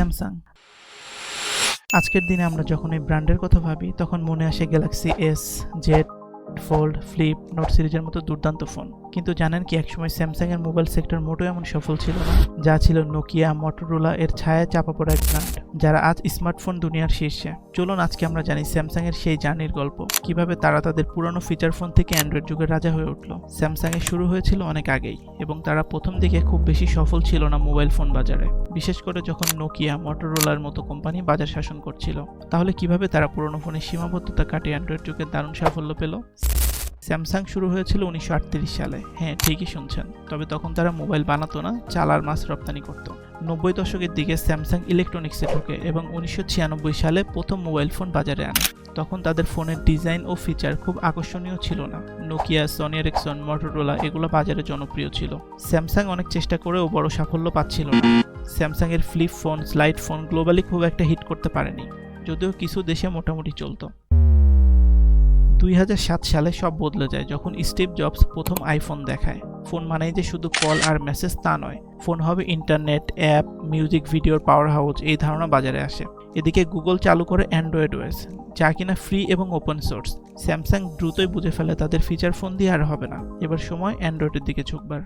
Samsung আজকের দিনে আমরা যখন এই ব্র্যান্ডের কথা ভাবি, তখন মনে আসে Galaxy S Z fold flip note সিরিজের মতো দুর্দান্ত ফোন। কিন্তু জানেন কি, একসময় স্যামসাং এর মোবাইল সেক্টর মোটেও এমন সফল ছিল না, যা ছিল নোকিয়া মটোরোলা এর ছায়া চাপা পড়া এক ব্র্যান্ড যারা আজ স্মার্টফোন দুনিয়ার শীর্ষে। চলুন আজকে আমরা জানি স্যামসাং এর সেই জার্নির গল্প, কীভাবে তারা তাদের পুরনো ফিচার ফোন থেকে অ্যান্ড্রয়েড যুগের রাজা হয়ে উঠল। স্যামসাং এর শুরু হয়েছিল অনেক আগেই, এবং তারা প্রথম দিকে খুব বেশি সফল ছিল না মোবাইল ফোন বাজারে, বিশেষ করে যখন নোকিয়া মটোরোলার মতো কোম্পানি বাজার শাসন করছিল। তাহলে কীভাবে তারা পুরনো ফোনের সীমাবদ্ধতা কাটিয়ে অ্যান্ড্রয়েড যুগের দারুণ সাফল্য পেল? স্যামসাং শুরু হয়েছিল উনিশশো আটত্রিশ সালে। হ্যাঁ ঠিকই শুনছেন। তবে তখন তারা মোবাইল বানাতো না, চালার মাছ রপ্তানি করত। নব্বই দশকের দিকে স্যামসাং ইলেকট্রনিক্সে ঢোকে এবং উনিশশো ছিয়ানব্বই সালে প্রথম মোবাইল ফোন বাজারে আনে। তখন তাদের ফোনের ডিজাইন ও ফিচার খুব আকর্ষণীয় ছিল না। নোকিয়া, সনি এরিকসন, মটোরোলা এগুলো বাজারে জনপ্রিয় ছিল। স্যামসাং অনেক চেষ্টা করেও বড় সাফল্য পাচ্ছিল না। স্যামসাংয়ের flip phone, slide phone globally খুব একটা হিট করতে পারেনি, যদিও কিছু দেশে মোটামুটি চলতো। দুই হাজার সাত সালে সব বদলে যায় যখন স্টিভ জবস প্রথম আইফোন দেখায়। ফোন মানেই যে শুধু কল আর মেসেজ তা নয়, ফোন হবে ইন্টারনেট, অ্যাপ, মিউজিক ভিডিওর পাওয়ার হাউস এই ধারণা বাজারে আসে। এদিকে গুগল চালু করে অ্যান্ড্রয়েড ওয়েস যা কিনা ফ্রি এবং ওপেন সোর্স। স্যামসাং দ্রুতই বুঝে ফেলে তাদের ফিচার ফোন দিয়ে আর হবে না। এবার সময় অ্যান্ড্রয়েডের দিকে ঝুঁকবার।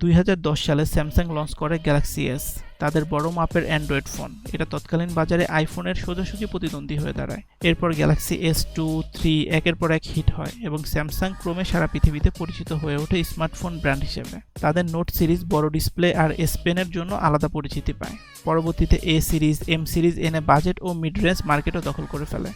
দুই হাজার দশ সালে স্যামসাং লঞ্চ করে গ্যালাক্সি এস, তাদের বড় মাপের অ্যান্ড্রয়েড ফোন। এটা তৎকালীন বাজারে আইফোনের সোজাসুজি প্রতিদ্বন্দ্বী হয়ে দাঁড়ায়। এরপর গ্যালাক্সি এস টু, থ্রি, একের পর এক হিট হয় এবং স্যামসাং ক্রমে সারা পৃথিবীতে পরিচিত হয়ে ওঠে স্মার্টফোন ব্র্যান্ড হিসেবে। তাদের নোট সিরিজ, বড় ডিসপ্লে আর এস পেনের জন্য আলাদা পরিচিতি পায়। পরবর্তীতে এ সিরিজ, এম সিরিজ, এনে বাজেট ও মিড রেঞ্জ মার্কেটও দখল করে ফেলে।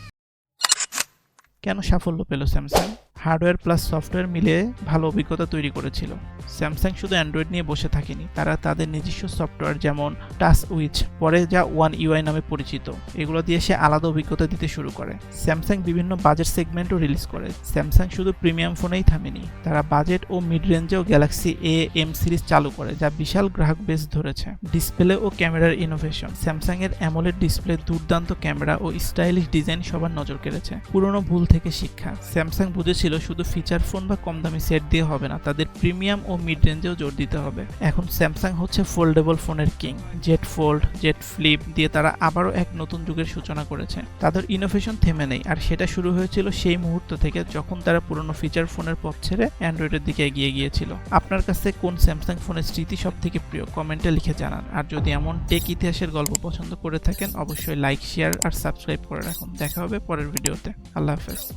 কেন সাফল্য পেল স্যামসাং? হার্ডওয়্যার প্লাস সফটওয়্যার মিলে ভালো অভিজ্ঞতা তৈরি করেছিল। স্যামসাং শুধু অ্যান্ড্রয়েড নিয়ে বসে থাকেনি, তারা তাদের নিজস্ব সফটওয়্যার যেমন টাচ উইচ, পরে যা ওয়ান ইউআই নামে পরিচিত, এগুলো দিয়ে সে আলাদা অভিজ্ঞতা দিতে শুরু করে। স্যামসাং বিভিন্ন বাজেট সেগমেন্টও রিলিজ করে। স্যামসাং শুধু প্রিমিয়াম ফোনেই থামেনি, তারা বাজেট ও মিড রেঞ্জেও গ্যালাক্সি এ এম সিরিজ চালু করে, যা বিশাল গ্রাহক বেস ধরেছে। ডিসপ্লে ও ক্যামেরার ইনোভেশন স্যামসাং এর অ্যামোলেড ডিসপ্লে দুর্দান্ত ক্যামেরা ও স্টাইলিশ ডিজাইন সবার নজর কেড়েছে। পুরনো ভুল থেকে শিক্ষা। স্যামসাং বুঝেছিল শুধু ফিচার ফোন বা কম দামি সেট দিয়ে হবে না, তাদের প্রিমিয়াম ও মিড রেঞ্জেও জোর দিতে হবে। এখন স্যামসাং হচ্ছে ফোল্ডেবল ফোনের king Z fold Z flip দিয়ে তারা আবারও এক নতুন যুগের সূচনা করেছে। তাদের ইনোভেশন থেমে নেই। আর সেটা শুরু হয়েছিল সেই মুহূর্ত থেকে যখন তারা পুরনো ফিচার ফোনের পথ ছেড়ে অ্যান্ড্রয়েডের দিকে এগিয়ে গিয়েছিল। আপনার কাছে কোন স্যামসাং ফোনের স্মৃতি সব থেকে প্রিয়? কমেন্টে লিখে জানান। আর যদি এমন টেক ইতিহাসের গল্প পছন্দ করে থাকেন, অবশ্যই লাইক শেয়ার আর সাবস্ক্রাইব করে রাখুন। দেখা হবে পরের ভিডিওতে আল্লাহ হাফেজ।